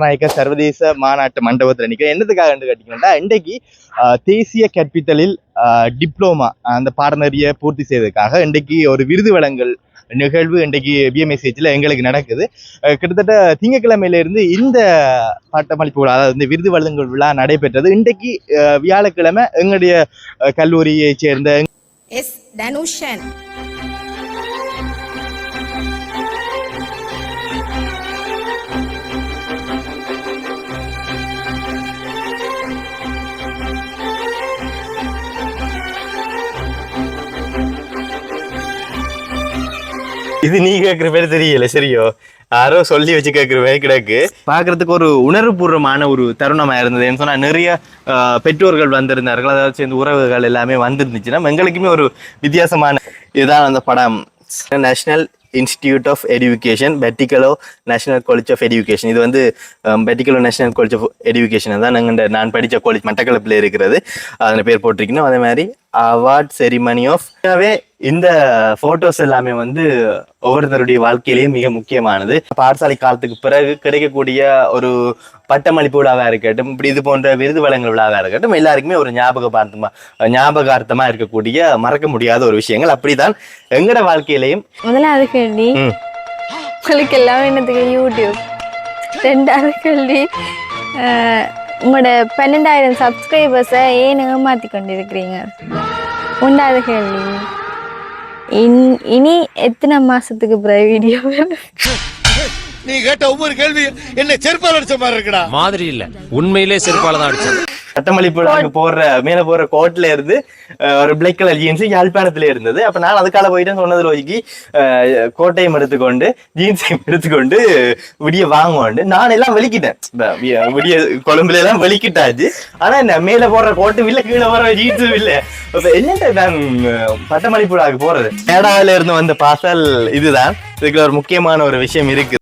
நாயக்க சர்வதேச மாநாட்டு மண்டபத்தில் நிற்கிறேன் என்னதுக்காக கேட்டீங்கன்னா இன்றைக்கு ஆஹ், தேசிய கற்பித்தலில் டிப்ளோமா அந்த பாடநெறியை பூர்த்தி செய்ததுக்காக இன்றைக்கு ஒரு விருது வழங்கல் நிகழ்வு இன்றைக்கு பிஎம்எஸ்ஹெச்சில் எங்களுக்கு நடக்குது. கிட்டத்தட்ட திங்கட்கிழமையில இருந்து இந்த பட்டமளிப்பு விழா அதாவது இந்த விருது வழங்கல் விழா நடைபெற்றது. இன்றைக்கு வியாழக்கிழமை எங்களுடைய கல்லூரியை சேர்ந்த எஸ் தனுஷன். இது நீ கேட்குற பேர் தெரியல சரியோ? யாரோ சொல்லி வச்சு கேட்குற மாதிரி கிடக்கு. பார்க்கறதுக்கு ஒரு உணர்வுபூர்வமான ஒரு தருணமா இருந்தது ஏன்னு சொன்னா நிறைய பெற்றோர்கள் வந்திருந்தார்கள். அதாவது சேர்ந்து உறவுகள் எல்லாமே வந்திருந்துச்சுன்னா எங்களுக்குமே ஒரு வித்தியாசமான இதுதான் அந்த படம். National institute of education Batticaloa national college of education இது வந்து Batticaloa national college of education தான் நாங்கள் நான் படித்த காலேஜ் மட்டக்களப்பில் இருக்கிறது. அதில் பேர் போட்டிருக்கணும். அதே மாதிரி அவார்ட் செரிமனி ஆஃப் இந்த போட்டோஸ் எல்லாமே வந்து ஒவ்வொருத்தருடைய வாழ்க்கையிலேயும் மிக முக்கியமானது. பாடசாலை காலத்துக்கு பிறகு கிடைக்கக்கூடிய ஒரு பட்டமளிப்பு விழாவா இருக்கட்டும் இப்படி இது போன்ற விருது வழங்கல் விழாவா இருக்கட்டும் எல்லாருக்குமே ஒரு ஞாபகபார்த்தமா ஞாபகார்த்தமா இருக்கக்கூடிய மறக்க முடியாத ஒரு விஷயங்கள். அப்படிதான் எங்கட வாழ்க்கையிலையும் முதலாவது கேள்வி. ம். உங்களுக்கு எல்லாம் என்னத்துக்கு? யூடியூப். ரெண்டாவது கேள்வி. உங்களோட பன்னெண்டாயிரம் சப்ஸ்கிரைபர்ஸை ஏன் ஏமாத்தி கொண்டிருக்கிறீங்க மூன்றாவது கேள்வி. இன்- இனி எத்தனை மாசத்துக்கு பிறகு வீடியோ நீ கேட்ட ஒவ்வொரு கேள்வி என்ன செருப்பால் அடிச்ச மாதிரி இருக்குடா. மாதிரி இல்ல. உண்மையிலே செருப்பால தான் அடிச்சது. பட்டமளிப்பு விழாக்கு போடுற மேல போற கோட்ல இருந்து ஒரு பிளாக் கலர் ஜீன்ஸ் யாழ்ப்பாணத்துல இருந்தது. அப்ப நான் அதுக்கால போயிட்டு சொன்னது ரோஜிக்கு கோட்டையும் எடுத்துக்கொண்டு ஜீன்ஸையும் எடுத்துக்கொண்டு விடிய வாங்குவோண்டு. நான் எல்லாம் வெளிக்கிட்டேன் விடிய கொழும்புல எல்லாம் வெளிக்கிட்டாச்சு ஆனா இந்த மேல போடுற கோட்டும் இல்ல கீழே போடுற ஜீன்ஸும் இல்ல. என்னட்ட நான் விழாக்கு போறது? கேடாவில இருந்து வந்த பாசல் இதுதான். இதுக்கு ஒரு முக்கியமான ஒரு விஷயம் இருக்கு.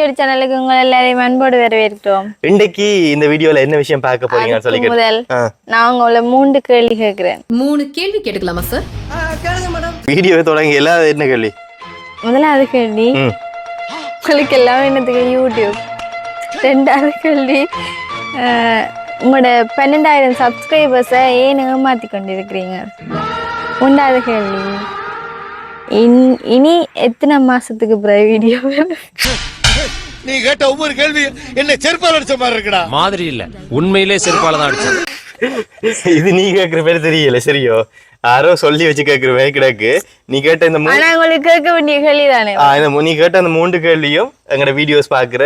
செஞ்சொடி சேனலுக்கு உங்களை எல்லாரையும் அன்போடு வரவேற்கிறோம். இன்றைக்கு இந்த வீடியோல என்ன விஷயம் பார்க்க போறீங்கன்னு சொல்லி முதல். நான் உங்களை மூன்று கேள்வி கேட்கிறேன். மூணு கேள்வி கேட்டுக்கலாமா சார் வீடியோவை தொடங்கி எல்லாம் என்ன கேள்வி? முதலாவது கேள்வி. உங்களுக்கு எல்லாம் என்னத்துக்கு யூடியூப்? ரெண்டாவது கேள்வி அஹ், உங்களோட பன்னெண்டாயிரம் சப்ஸ்கிரைபர்ஸை ஏன் ஏமாத்தி கொண்டிருக்கிறீங்க? மூன்றாவது கேள்வி. இன்- இனி எத்தனை மாசத்துக்கு பிறகு வீடியோ நீ கேட்ட ஒவ்வொரு கேள்வி என்ன செருப்பால் அடிச்ச மாதிரி இருக்குடா. மாதிரி இல்ல. உண்மையிலே செருப்பால தான் அடிச்சது இது நீ கேட்குற பேர் தெரியல சரியோ. யாரோ சொல்லி வச்சு கேட்குற மாதிரி கிடக்கு. நீ கேட்ட இந்த உங்களுக்கு கேட்க வேண்டிய கேள்வி தானே நீ கேட்ட அந்த மூன்று கேள்வியும் எங்களோட வீடியோஸ் பார்க்குற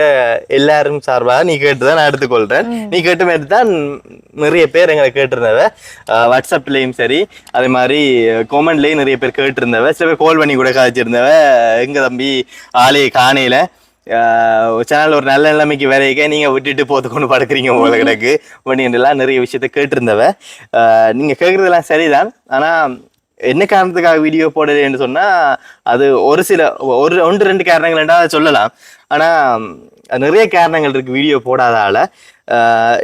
எல்லாரும் சார்பாக நீ கேட்டு தான் நான் எடுத்துக்கொள்றேன். நீ கேட்ட மாதிரி தான் நிறைய பேர் எங்களை கேட்டிருந்தவ. வாட்ஸ்அப்லேயும் சரி அதே மாதிரி கொமெண்ட்லேயும் நிறைய பேர் கேட்டிருந்தவ. சில பேர் கால் பண்ணி கூட காய்ச்சிருந்தவ. எங்க தம்பி ஆளே காணையில சேனல் ஒரு நல்ல நிலைமைக்கு வரைக்க நீங்க விட்டுட்டு போத்து கொண்டு படுக்கிறீங்க போல கிடக்கு. எல்லாம் நிறைய விஷயத்த கேட்டிருந்தவ. ஆ, நீங்க கேட்கறதெல்லாம் சரிதான். ஆனா என்ன காரணத்துக்காக வீடியோ போடலைன்னு சொன்னா அது ஒரு சில ஒரு ஒன்று ரெண்டு காரணங்கள் ரெண்டாவது சொல்லலாம். ஆனா ம், நிறைய காரணங்கள் இருக்கு வீடியோ போடாதால.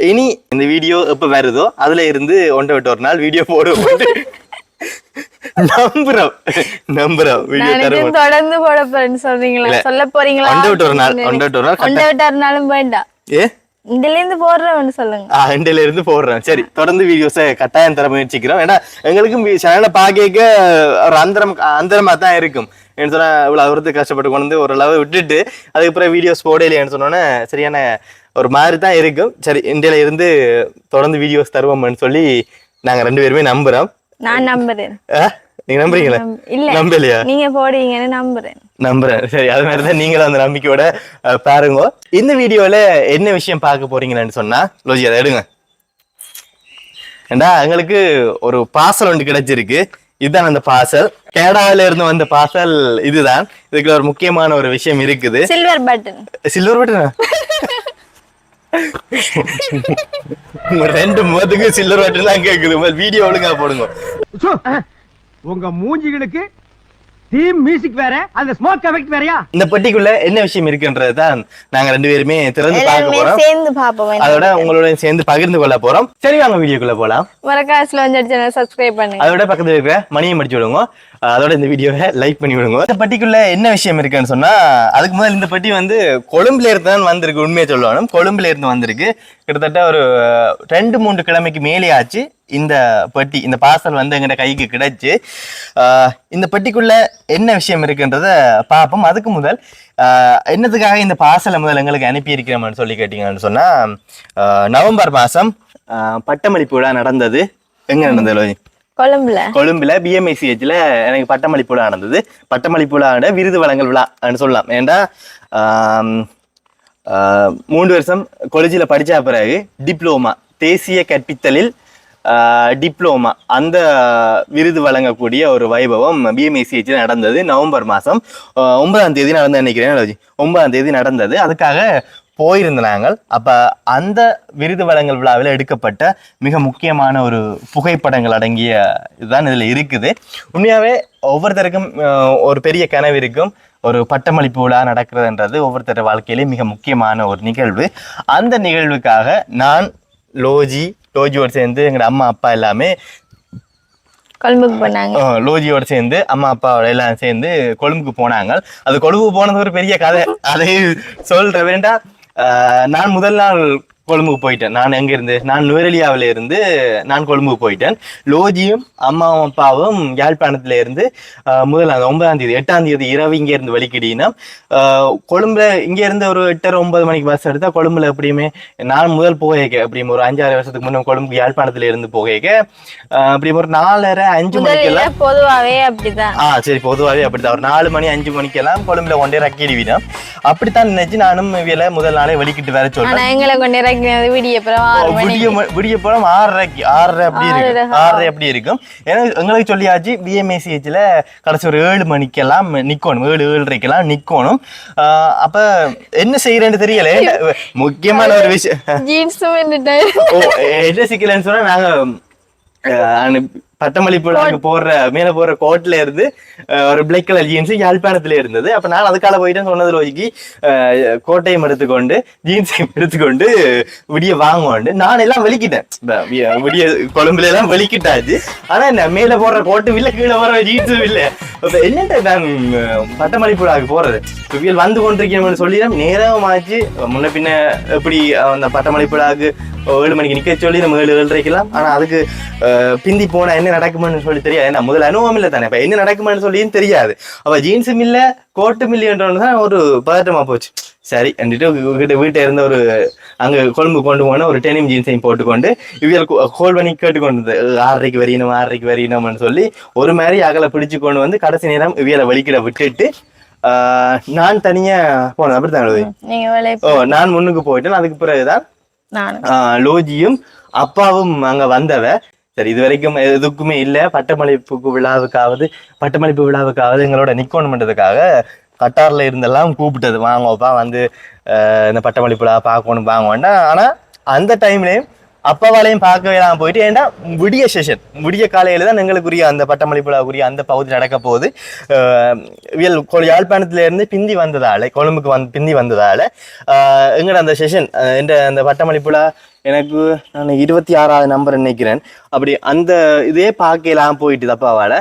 இனி இந்த வீடியோ எப்ப வருதோ அதுல இருந்து ஒன்றை விட்டு ஒரு நாள் வீடியோ போடுவோம் நம்புறோம். நம்புறோம். தொடர்ந்து போட போறேன்னு சொல்றீங்களா. சொல்ல போறீங்களா? விட்டு ஒரு நாள் ஒரு வேண்டாம். ஏ? இதுல இருந்து போடுறவன்னு சொல்லுங்க. இருந்து போடுறேன். சரி தொடர்ந்து வீடியோஸை கட்டாயம் தர முயற்சிக்கிறோம். ஏன்னா எங்களுக்கும் சேனலை பார்க்க ஒரு அந்தரம் அந்தரமா தான் இருக்கும். என்ன சொன்னா இவ்வளவு அவரத்து கஷ்டப்பட்டு கொண்டு வந்து ஓரளவு விட்டுட்டு அதுக்கப்புறம் வீடியோஸ் போடலையேன்னு சொன்னோன்னே சரியான ஒரு மாதிரி தான் இருக்கும். சரி இந்தியில இருந்து தொடர்ந்து வீடியோஸ் தருவோம்னு சொல்லி நாங்க ரெண்டு பேருமே நம்புறோம். நான் நம்புறேன்? நீங்க நம்புறீங்களா? நம்ப- இல்ல. நம்பலையா? நீங்க போடுவீங்கன்னு நம்புறேன். நம்புறேன். சரி அது மாதிரி தான் நீங்களும் அந்த நம்பிக்கையோட பாருங்க. இந்த வீடியோல என்ன விஷயம் பார்க்க போறீங்கன்னு சொன்னா லோஜி அதை எடுங்க. ஏண்டா எங்களுக்கு ஒரு பார்சல் ஒன்று கிடைச்சிருக்கு. இதுதான் அந்த பார்சல் கேடாவில இருந்து வந்த பார்சல் இதுதான். இதுக்கு ஒரு முக்கியமான ஒரு விஷயம் இருக்குது. சில்வர் பட்டன் சில்வர் பட்டனா ரெண்டு முகத்துக்கு சில்வர் பட்டன் தான் கேக்குது. வீடியோ ஒழுங்கா போடுங்க. உங்க மூஞ்சிகளுக்கு தீம் மியூசிக் வேற அந்த ஸ்மோக் எஃபெக்ட் வேறயா? இந்த பெட்டிக்குள்ள என்ன விஷயம் இருக்குன்றது தான் நாங்க ரெண்டு பேருமே திறந்து பார்க்க போறோம். சேர்ந்து பார்ப்போம். அதோட உங்களோட சேர்ந்து பகிர்ந்து கொள்ள போறோம். சரி வாங்க வீடியோக்குள்ள போலாம். வந்து சேனல் சப்ஸ்கிரைப் பண்ணுங்க. அதோட பக்கத்துல இருக்கிற மணியை முடிச்சு விடுங்க. அதோட இந்த வீடியோவை லைக் பண்ணி விடுங்க. இந்த பட்டிக்குள்ள என்ன விஷயம் இருக்குன்னு சொன்னா அதுக்கு முதல்ல இந்த பட்டி வந்து கொழும்புல இருந்து தான் வந்திருக்கு உண்மையை சொல்லணும். கொழும்புல இருந்து வந்திருக்கு. கிட்டத்தட்ட ஒரு ரெண்டு மூன்று கிழமைக்கு மேலே ஆச்சு இந்த பெட்டி. இந்த பார்சல் வந்து எங்கிட்ட கைக்கு கிடைச்சு. இந்த பெட்டிக்குள்ள என்ன விஷயம் இருக்குன்றத பார்ப்போம். அதுக்கு முதல் அஹ், என்னத்துக்காக இந்த பார்சலை முதல் எங்களுக்கு அனுப்பியிருக்கிறோம்னு சொல்லி கேட்டீங்கன்னு சொன்னால் நவம்பர் மாதம் பட்டமளிப்பு விழா நடந்தது. எங்கே நடந்தது கொழும்புல? கொழும்புல பிஎம்ஐசிஹெச்ல எனக்கு பட்டமளிப்பு விழா நடந்தது. பட்டமளிப்பு விழாவோட விருது வழங்கல் விழான்னு சொல்லலாம். ஏன்டா மூன்று வருஷம் கொலேஜில் படித்த பிறகு டிப்ளோமா தேசிய கற்பித்தலில் டிப்ளோமா அந்த விருது வழங்கக்கூடிய ஒரு வைபவம் பிஎம்ஐசிஹெச்சில் நடந்தது. நவம்பர் மாதம் ஒன்பதாம் தேதி நடந்து நினைக்கிறேன் ஒன்பதாம் தேதி நடந்தது. அதுக்காக போயிருந்த நாங்கள் அப்ப அந்த விருது வழங்கல் விழாவில் எடுக்கப்பட்ட மிக முக்கியமான ஒரு புகைப்படங்கள் அடங்கிய இதுதான் இதுல இருக்குது. உண்மையாவே ஒவ்வொருத்தருக்கும் ஒரு பெரிய கனவு இருக்கும். ஒரு பட்டமளிப்பு விழா நடக்கிறதுன்றது ஒவ்வொருத்தர் வாழ்க்கையிலே மிக முக்கியமான ஒரு நிகழ்வு. அந்த நிகழ்வுக்காக நான் லோஜி லோஜியோடு சேர்ந்து எங்களோட அம்மா அப்பா எல்லாமே கொழும்புக்கு போனாங்க. லோஜியோட சேர்ந்து அம்மா அப்பாவோட எல்லாம் சேர்ந்து கொழும்புக்கு போனாங்க. அது கொழும்புக்கு போனது ஒரு பெரிய கதை. அதை சொல்ற வேண்டா அஹ், நான் முதல் நாள் கொழும்புக்கு போயிட்டேன். நான் எங்க இருந்து? நான் நுவரெலியாவில இருந்து நான் கொழும்புக்கு போயிட்டேன். லோஜியும் அம்மாவும் அப்பாவும் யாழ்ப்பாணத்துல இருந்து அஹ், முதல் நாள் ஒன்பதாம் தேதி எட்டாம் தேதி இரவு இங்க இருந்து வெளிக்கிட்டீங்கன்னா கொழும்புல இங்க இருந்து ஒரு எட்டரை ஒன்பது மணிக்கு பஸ் எடுத்தா கொழும்புல எப்படியுமே நான் முதல் போகைக்க அப்படியும் ஒரு அஞ்சாறு வருஷத்துக்கு முன்னே கொழும்பு யாழ்ப்பாணத்துல இருந்து போகைக்க அப்படி ஒரு நாலரை அஞ்சு மணிக்கெல்லாம் பொதுவாவே அப்படிதான். ஆ சரி பொதுவாகவே அப்படித்தான் ஒரு நாலு மணி அஞ்சு மணிக்கெல்லாம் கொழும்புல கொண்டே ரக்கிடுவினோம் அப்படித்தான் நினைச்சு நானும் இவியல முதல் நாளே வெளிக்கிட்டு வர ஆனா சொல்றேன். எங்களை கொண்டு இறக்கினது விடிய அப்புறம் ஆறு விடிய ம- விடிய போலாம் ஆறரைக்கு ஆறரை அப்படி இருக்கும் ஆறரை, அப்படி இருக்கும் ஏன்னா எங்களுக்கு சொல்லியாச்சு பிஎம்ஏசிஹெச்ல கடைசி ஒரு ஏழு மணிக்கெல்லாம் நிக்கணும். ஏழு ஏழரைக்கெல்லாம் நிக்கணும். ஆஹ் அப்ப என்ன செய்யறேன்னு தெரியல. முக்கியமான ஒரு விஷயம். என்ன சிக்கலன்னு சொன்னா நாங்க பட்டமளிப்பு நாங்க போடுற மேல போற கோட்ல இருந்து ஒரு பிளாக் கலர் ஜீன்ஸ் யாழ்ப்பாணத்துல இருந்தது. அப்ப நான் அதுக்கால போயிட்டு சொன்னது ரோஜிக்கு கோட்டையும் எடுத்துக்கொண்டு ஜீன்ஸையும் எடுத்துக்கொண்டு விடிய வாங்குவோண்டு. நான் எல்லாம் வெளிக்கிட்டேன் விடிய கொழும்புல எல்லாம் வெளிக்கிட்டாச்சு ஆனா என்ன மேல போடுற கோட்டும் இல்ல கீழே போற ஜீன்ஸும் இல்ல. என்னட்ட நான் அஹ், பட்டமளிப்பு விழாவுக்கு போறது? இவியல் வந்து கொண்டிருக்கேன் சொல்லி நேரம் ஆச்சு. முன்ன பின்ன எப்படி அந்த பட்டமளிப்பு விழாவுக்கு ஏழு மணிக்கு நிக்க சொல்லி நம்ம ஏழு ஏழரைக்கலாம் ஆனா அதுக்கு பிந்தி போனா என்ன நடக்குமான்னு சொல்லி தெரியாது. ஏன்னா முதல்ல அனுபவம் இல்லை தானே. இப்ப என்ன நடக்குமான்னு சொல்லியும் தெரியாது. அப்ப ஜீன்ஸும் இல்ல கோட்டும் இல்லையன்றோன்னு தான் ஒரு பதட்டமா போச்சு. சரி வந்துட்டு வீட்டு வீட்டை இருந்த ஒரு அங்க கொழும்பு கொண்டு போன ஒரு டெனிம் ஜீன்ஸையும் போட்டுக்கொண்டு இவியல் கோல் பண்ணி கேட்டுக்கொண்டு ஆறரைக்கு வரையணும் ஆறரைக்கு வரையணும்னு சொல்லி ஒரு மாதிரி அகல பிடிச்சு கொண்டு வந்து கடைசி நேரம் இவியலை வலிக்கிட விட்டுட்டு நான் தனியா போனேன். அப்படித்தான் ஓ நான் முன்னுக்கு போயிட்டேன். அதுக்கு பிறகுதான் லோஜியும் அப்பாவும் அங்க வந்தவ சரி இது வரைக்கும் எதுக்குமே இல்லை. பட்டமளிப்பு விழாவுக்காவது பட்டமளிப்பு விழாவுக்காவது எங்களோட நிக்கணும்ன்றதுக்காக கட்டாரில் இருந்தெல்லாம் கூப்பிட்டது. வாங்கப்பா வந்து ஆஹ், இந்த பட்டமளிப்பு விழா பார்க்கணும் வாங்கோண்டா ஆனா அந்த டைம்லேயும் அப்பாவாலையும் பார்க்க வேணாம் போயிட்டு ஏன்னா விடிய செஷன் விடிய காலையில தான் எங்களுக்குரிய அந்த பட்டமளிப்பு விழாக்குரிய அந்த பகுதி நடக்க போகுது. ஆஹ், இவியல் யாழ்ப்பாணத்துல இருந்து பிந்தி வந்ததால கொழும்புக்கு வந் பிந்தி வந்ததால எங்களோட அந்த செஷன் என்ற அந்த பட்டமளிப்பு எனக்கு நான் இருபத்தி ஆறாவது நம்பர் நினைக்கிறேன். அப்படி அந்த இதே பார்க்கலாம் போயிட்டு அப்பாவால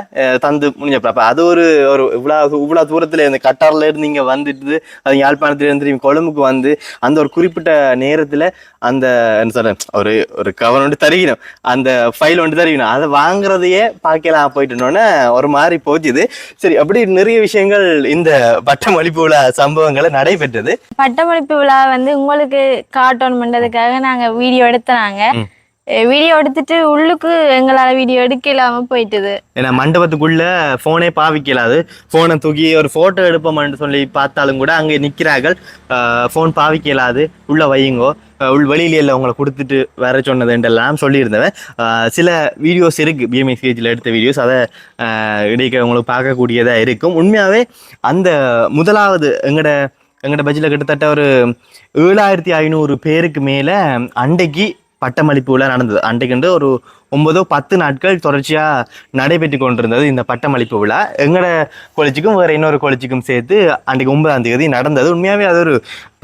தந்து முடிஞ்சப்ப. அது ஒரு ஒரு இவ்வளோ இவ்வளோ தூரத்தில் இந்த கட்டாரில் இருந்து இங்கே வந்துட்டு அது யாழ்ப்பாணத்துலேருந்து திரும்பி கொழும்புக்கு வந்து அந்த ஒரு குறிப்பிட்ட நேரத்தில் அந்த என்ன சொல்கிறேன் ஒரு ஒரு கவர் ஒன்று தருவினோம் அந்த ஃபைல் ஒன்று தருவினோம் அதை வாங்குறதையே பார்க்கலாம் போயிட்டுனோடனே ஒரு மாதிரி போச்சுது. சரி அப்படி நிறைய விஷயங்கள் இந்த பட்டமளிப்பு விழா சம்பவங்களை நடைபெற்றது. பட்டமளிப்பு விழா வந்து உங்களுக்கு காட்டணும் பண்ணுறதுக்காக நாங்கள் வீடியோ எடுத்தனாங்க. வீடியோ எடுத்துட்டு உள்ளுக்கு எங்களால வீடியோ எடுக்க இல்லாம போயிட்டுது. ஏன்னா மண்டபத்துக்குள்ள போனே பாவிக்கலாது போனை தூக்கி ஒரு போட்டோ எடுப்போம்னு சொல்லி பார்த்தாலும் கூட அங்கே நிற்கிறார்கள் ஃபோன் பாவிக்கலாது உள்ள வையுங்கோ. உள் வெளியில உங்களை கொடுத்துட்டு வர சொன்னதுன்றெல்லாம் சொல்லியிருந்தவன். அஹ் சில வீடியோஸ் இருக்கு. பிஎம்ஐசிஹெச்சில் எடுத்த வீடியோஸ் அதை இடைக்க உங்களுக்கு பார்க்கக்கூடியதா இருக்கும். உண்மையாவே அந்த முதலாவது எங்கட எங்கட பட்ஜெட்டில் கிட்டத்தட்ட ஒரு ஏழாயிரத்தி ஐநூறு பேருக்கு மேலே அண்டைக்கு பட்டமளிப்பு விழா நடந்தது. அன்றைக்கு ஒரு ஒன்பதோ பத்து நாட்கள் தொடர்ச்சியாக நடைபெற்று கொண்டிருந்தது இந்த பட்டமளிப்பு விழா. எங்கட கொலிச்சிக்கும் வேறு இன்னொரு கொலிச்சிக்கும் சேர்த்து அன்றைக்கு ஒன்பதாம் தேதி நடந்தது. உண்மையாகவே அது ஒரு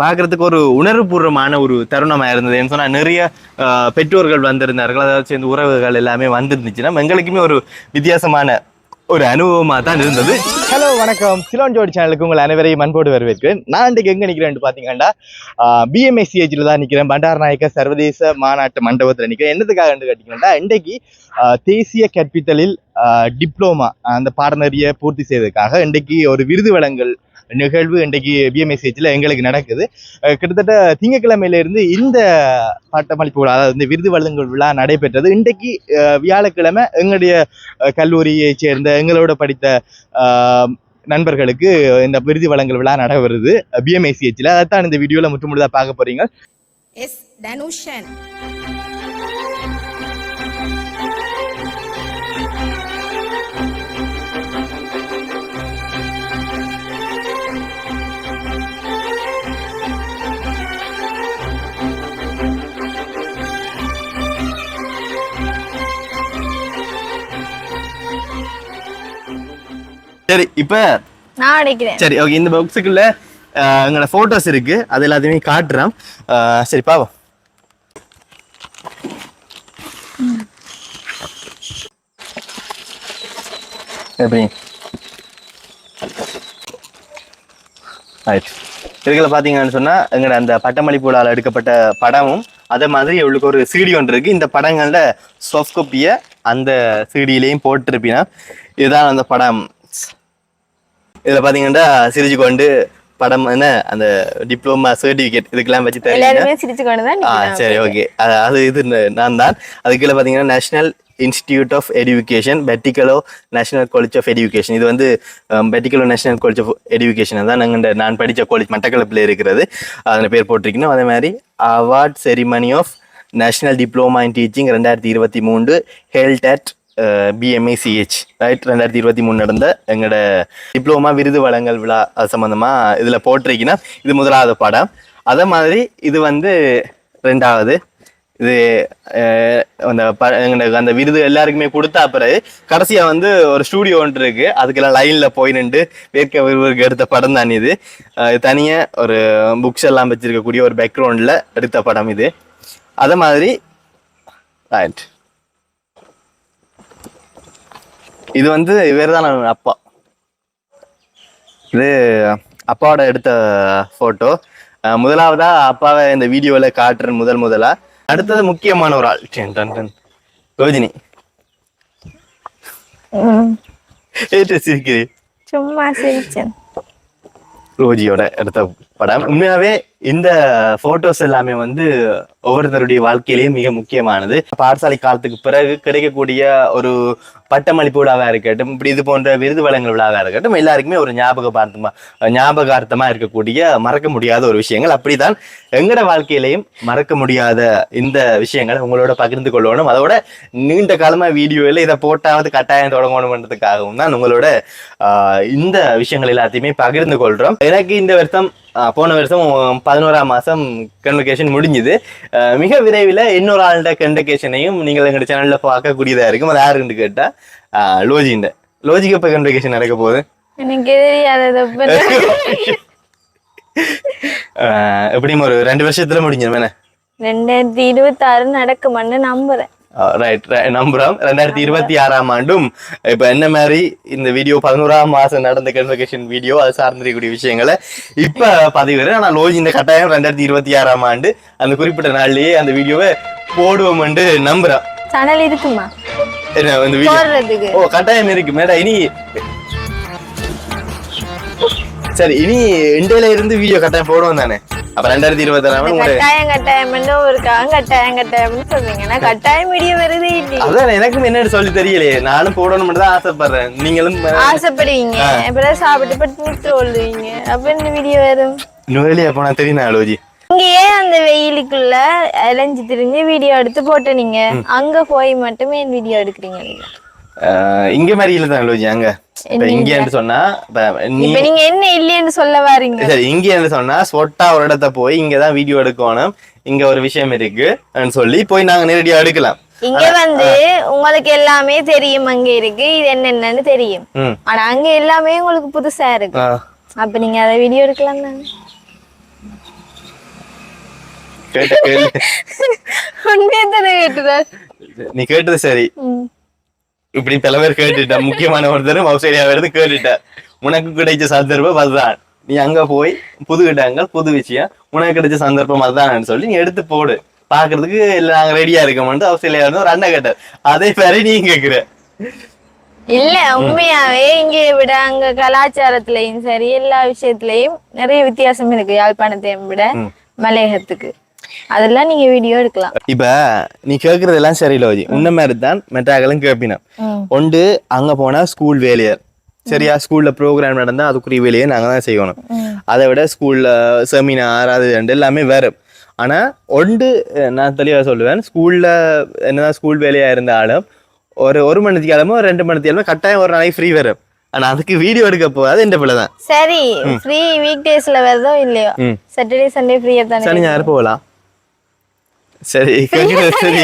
பார்க்கறதுக்கு ஒரு உணர்வுபூர்வமான ஒரு தருணமாக இருந்தது. ஏன்னு சொன்னால் நிறைய பெற்றோர்கள் வந்திருந்தார்கள். அதாவது சேர்ந்து உறவுகள் எல்லாமே வந்திருந்துச்சுன்னா எங்களுக்குமே ஒரு வித்தியாசமான ஒரு அனுபவமாக தான் இருந்தது. ஹலோ வணக்கம். சிலோன் ஜோடி சேனலுக்கு உங்கள் அனைவரையும் அன்போடு வரவேற்கிறேன். நான் இன்றைக்கு எங்க நிக்கிறேன் பார்த்தீங்கன்னா பிஎம்எஸ்சிஹெச்ல தான் நிற்கிறேன் பண்டார் நாயக்க சர்வதேச மாநாட்டு மண்டபத்தில் நிற்கிறேன் என்னதுக்காக கேட்டீங்கன்னா இன்றைக்கு தேசிய கற்பித்தலில் டிப்ளோமா அந்த பாடநெறியை பூர்த்தி செய்வதற்காக இன்றைக்கு ஒரு விருது வழங்கல் நிகழ்வு இன்றைக்கு பிஎம்எஸ்சிஹெச்ல எங்களுக்கு நடக்குது. கிட்டத்தட்ட திங்கட்கிழமையில இருந்து இந்த பட்டமளிப்பு விழா அதாவது இந்த விருது வழங்கல் விழா நடைபெற்றது. இன்றைக்கு வியாழக்கிழமை எங்களுடைய கல்லூரியை கல்லூரியைச் சேர்ந்த எங்களோட படித்த ஆஹ், நண்பர்களுக்கு இந்த விருது வழங்கல் விழா நடைபெறுது பிஎம்ஐசிஹெச்ல அதைத்தான் இந்த வீடியோல முற்று முழுதா பார்க்க போறீங்க. எஸ் தனுஷன் சரி இப்ப நான் அடைக்கிறேன். சரி ஓகே இந்த பாக்ஸுக்குள்ள எங்களோட போட்டோஸ் இருக்கு. அது எல்லாத்தையுமே காட்டுறேன். சரி பாவம். எப்படி? ரைட் இதுல பாத்தீங்கன்னு சொன்னா எங்களோட அந்த பட்டமளிப்பு விழாவில் எடுக்கப்பட்ட படமும் அதே மாதிரி இவளுக்கு ஒரு சிடி ஒன்று இருக்கு. இந்த படங்கள்ல சாஃப்ட் காப்பியை அந்த சிடியிலையும் போட்டிருப்பீங்கன்னா இதுதான் அந்த படம். இதுல பாத்தீங்கன்னா சிரிச்சு கொண்டு படம் என்ன அந்த டிப்ளமா சர்டிபிகேட் இதுக்கெல்லாம் வச்சு தான் ஆ. சரி ஓகே அது இது ந- நான் தான் அதுக்குள்ள பாத்தீங்கன்னா national institute of education Batticaloa national college of education இது வந்து Batticaloa national college of education தான் நாங்கள் நான் படித்த காலேஜ் மட்டக்களப்பில் இருக்கிறது. அதில் பேர் போட்டிருக்கணும் அதே மாதிரி award ceremony of national diploma in teaching ரெண்டாயிரத்தி இருபத்தி மூன்று ஹெல்ட் அட் பிஎம்ஏசிஹெச் ரைட் ரெண்டாயிரத்தி இருபத்தி மூணு நடந்த எங்களோட டிப்ளமா விருது வழங்கல் விழா அது இதில் போட்டிருக்கீங்கன்னா இது முதலாவது படம். அதே மாதிரி இது வந்து ரெண்டாவது. இது அந்த ப எங்களுக்கு அந்த விருது எல்லாருக்குமே கொடுத்தா பிறகு கடைசியாக வந்து ஒரு ஸ்டூடியோ ஒன்று இருக்கு. அதுக்கெல்லாம் லைனில் போய் நின்று வேர்க்க விருவருக்கு எடுத்த படம் தான் இது. தனியாக ஒரு புக்ஸ் எல்லாம் வச்சிருக்கக்கூடிய ஒரு பேக்ரவுண்டில் எடுத்த படம் இது. அதே மாதிரி ரைட் இது வந்து இவர் தான் அப்பா. இது அப்பாவோட எடுத்த போட்டோ முதலாவதா அப்பாவை இந்த வீடியோல காட்டுறேன் முதல் முதலா. அடுத்தது முக்கியமான ஒரு ஆள். ரோஜினி சிரிக்கிறேன் ரோஜியோட எடுத்த படம். உண்மையாவே இந்த போட்டோஸ் எல்லாமே வந்து ஒவ்வொருத்தருடைய வாழ்க்கையிலேயும் மிக முக்கியமானது. பாடசாலை காலத்துக்கு பிறகு கிடைக்கக்கூடிய ஒரு பட்டமளிப்பு விழாவா இருக்கட்டும் இப்படி இது போன்ற விருது வழங்கல் விழாவா இருக்கட்டும் எல்லாருக்குமே ஒரு ஞாபக பார்த்தமா ஞாபகார்த்தமா இருக்கக்கூடிய மறக்க முடியாத ஒரு விஷயங்கள். அப்படிதான் எங்கட வாழ்க்கையிலையும் மறக்க முடியாத இந்த விஷயங்களை உங்களோட பகிர்ந்து கொள்ளணும். அதோட நீண்ட காலமா வீடியோவில் இதை போட்டாவது கட்டாயம் தொடங்கணும்ன்றதுக்காகவும் தான் உங்களோட ஆஹ், இந்த விஷயங்கள் எல்லாத்தையுமே பகிர்ந்து கொள்றோம். எனக்கு இந்த வருஷம் போன வருஷம் பதினோராம் மாசம் கன்வெகேஷன் முடிஞ்சுது. மிக விரைவில் இன்னொரு ஆள்கிட்ட கன்வெகேஷனையும் நீங்கள் எங்க சேனல்ல பார்க்கக்கூடியதா இருக்கும். அது யாருன்னு கேட்டா ஆஹ், லோஜிண்ட லோஜிக்கு இப்ப கன்வெகேஷன் நடக்க போகுது? எனக்கு எப்படியும் ஒரு ரெண்டு வருஷத்துல முடிஞ்சிடும் என்ன? ரெண்டாயிரத்தி இருபத்தாறு நடக்குமான்னு நம்புறேன். ரைட் நம்புறோம் ரெண்டாயிரத்தி இருபத்தி ஆறாம் ஆண்டும் இப்ப என்ன மாதிரி இந்த வீடியோ பதினோராம் மாசம் நடந்த கன்வெகேஷன் வீடியோ அது சார்ந்திருக்கக்கூடிய விஷயங்களை இப்ப பதிவிடுறேன் ஆனா லோஜி இந்த கட்டாயம் ரெண்டாயிரத்தி இருபத்தி ஆறாம் ஆண்டு அந்த குறிப்பிட்ட நாள்லயே அந்த வீடியோவை போடுவோம் நம்புறேன் சணல் இருக்குமா என்ன இந்த வீடியோ ஓ கட்டாயம் இருக்கு மேடம் இனி சரி இனி இந்தியில இருந்து வீடியோ கட்டாயம் போடுவோம் தானே அப்ப ரெண்டாயிரத்தி இருபத்தி ஆறாம் கட்டாயம் கட்டாயம் ஒரு கட்டாயம் கட்டாயம்னு சொல்றீங்க. கட்டாயம் வீடியோ வருது அதான் எனக்கும் என்னன்னு சொல்லி தெரியலையே. நானும் போடணும்னு தான் ஆசைப்படுறேன். நீங்களும் ஆசைப்படுவீங்க. அப்புறம் சாப்பிட்டு பட்டு கொள்ளுவீங்க அப்ப இந்த வீடியோ வரும்? வெளியே போனா தெரியும் லோஜி இங்க ஏன் அந்த வெயிலுக்குள்ள அலைஞ்சு திரிஞ்சு வீடியோ எடுத்து போட்ட நீங்க அங்க போய் மட்டுமே வீடியோ எடுக்கிறீங்க. நீங்க இங்க மாதிரி இல்ல தான் லோஜி அங்க இங்கன்னு சொன்னா இப்ப நீ இப்ப நீங்க என்ன சொல்ல வாரீங்க. சரி இங்கன்னு சொன்னா சொட்டா ஒரு இடத்த போய் இங்கதான் வீடியோ எடுக்கணும். இங்க ஒரு விஷயம் இருக்கு சொல்லி போய் நாங்க நேரடியா எடுக்கலாம். இங்க வந்து உங்களுக்கு எல்லாமே தெரியும் அங்க இருக்கு இது என்னென்னன்னு தெரியும். ஆனா அங்க எல்லாமே உங்களுக்கு புதுசா இருக்கு. அப்ப நீங்க அதை வீடியோ எடுக்கலாம் தானே. நீ கேட்டது சரி. இப்படி பல பேர் கேட்டுட்ட முக்கியமான ஒருத்தர் மவுசேரியா வருது கேட்டுட்ட. உனக்கு கிடைச்ச சந்தர்ப்பம் அதுதான். நீ அங்க போய் புது இடங்கள் புது விஷயம் உனக்கு கிடைச்ச சந்தர்ப்பம் அதுதான் சொல்லி நீ எடுத்து போடு. பாக்குறதுக்கு இல்ல நாங்க ரெடியா இருக்கோம்னு ஆஸ்திரேலியா இருந்து ஒரு அண்ணன் கேட்டார். அதே பேரை நீ கேக்குற இல்ல உண்மையாவே இங்க விட அங்க கலாச்சாரத்திலயும் சரி எல்லா விஷயத்திலயும் நிறைய வித்தியாசம் இருக்கு. யாழ்ப்பாணத்தையும் விட மலையகத்துக்கு. அதெல்லாம் நீங்க வீடியோ எடுக்கலாம். இப்ப நீ கேக்குறதெல்லாம் சரி லோஜி. உன்ன மாதிரி தான் மெட்டாக்களும் கேட்பினோம் ஒன்று அங்க போனா ஸ்கூல் வேலையர் சரியா ஸ்கூல்ல ப்ரோக்ராம் நடந்தா அதுக்குரிய வேலையை நாங்க தான் செய்யணும். அதை விட ஸ்கூல்ல செமினார் அது ரெண்டு எல்லாமே வேறு. ஆனா ஒன்று நான் தெளிவா சொல்லுவேன். ஸ்கூல்ல என்னதான் ஸ்கூல் வேலையா இருந்தாலும் ஒரு ஒரு மணி கிழமை ஒரு ரெண்டு மணி கிழமை கட்டாயம் ஒரு நாளைக்கு ஃப்ரீ வரும். ஆனா அதுக்கு வீடியோ எடுக்க போகாது இந்த பிள்ளை தான். சரி ஃப்ரீ வீக் டேஸ்ல வருதோ இல்லையோ. சாட்டர்டே சண்டே ஃப்ரீயா தானே சனி ஞாயிறு போகலாம். சரி சரி.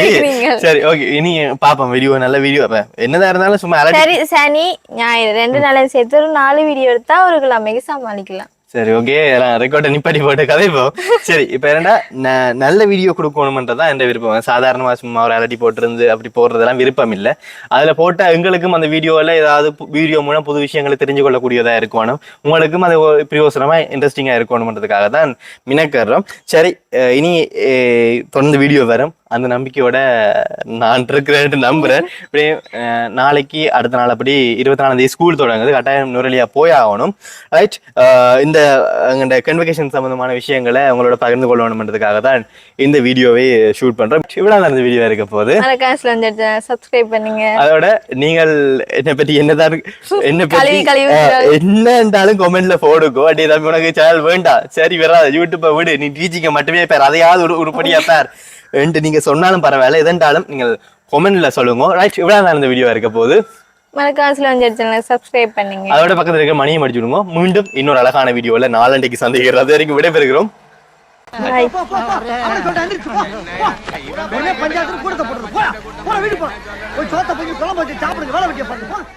சரி ஓகே இனி பாப்போம் வீடியோ நல்ல வீடியோ என்னதான் இருந்தாலும் சும்மா சரி சனி ஞாயிறு ரெண்டு நாளையும் சேர்த்து ஒரு நாலு வீடியோ எடுத்தா ஒரு கிழமைக்கு சமாளிக்கலாம். சரி ஓகே ரெக்கார்டை நிப்பாட்டி போட்டு கதைப்போம். சரி இப்போ என்னடா ந- நல்ல வீடியோ கொடுக்கணுமன்றதான் என் விருப்பம். சாதாரணமாக சும்மா ஒரு அலட்டி போட்டிருந்து அப்படி போடுறதெல்லாம் விருப்பம் இல்லை அதில் போட்டால் எங்களுக்கும் அந்த வீடியோவில் ஏதாவது வீடியோ மூலம் புது விஷயங்களை தெரிஞ்சு கொள்ளக்கூடியதாக இருக்கணும். உங்களுக்கும் அது ஒரு பிரயோசனமாக இன்ட்ரெஸ்டிங்காக இருக்கணுமன்றதுக்காக தான் மினக்கறோம். சரி இனி தொடர்ந்து வீடியோ வரும். அந்த நம்பிக்கையோட நான் இருக்கிறேன் நம்புறேன். இப்படியே அஹ், நாளைக்கு அடுத்த நாள் அப்படி இருபத்தி நாலாம் தேதி ஸ்கூல் தொடங்குது கட்டாயம் நுரலியா போய் ஆகணும் ரைட் இந்த எங்கள்ட கன்வெகேஷன் சம்பந்தமான விஷயங்களை உங்களோட பகிர்ந்து கொள்ளணும்ன்றதுக்காக தான் இந்த வீடியோவை ஷூட் பண்றோம். இவ்வளவு நடந்த வீடியோ இருக்க போகுது. சப்ஸ்கிரைப் பண்ணுங்க. அதோட நீங்கள் என்னை பற்றி என்னதான் என்ன பற்றி என்ன இருந்தாலும் கமெண்ட்ல போடுக்கோ அடி தம்பி உனக்கு சேனல் வேண்டாம். சரி வராது யூடியூப்பை விடு. நீ டீச்சிங்க மட்டுமே பேர். அதையாவது உருப்படியா பேர். என்று நீங்க சொன்னாலும் பரவாயில்ல எதென்றாலும் நீங்கள் கொமெண்ட்ல சொல்லுங்க. ரைட் இவ்வளவு நடந்த வீடியோ இருக்க போகுது. மறக்காம வந்து சேனல் சப்ஸ்கிரைப் பண்ணுங்க. அதோட பக்கத்துல இருக்க மணியை மடிச்சு விடுங்க. மீண்டும் இன்னொரு அழகான வீடியோல நாலண்டைக்கு சந்திக்கிறது அது வரைக்கும் விடைபெறுகிறோம். கூட்டத்தை போடுறது. போய் சோத்தை போய் குழம்பு வச்சு சாப்பிடுங்க வேலை வெட்டிய பாருங்க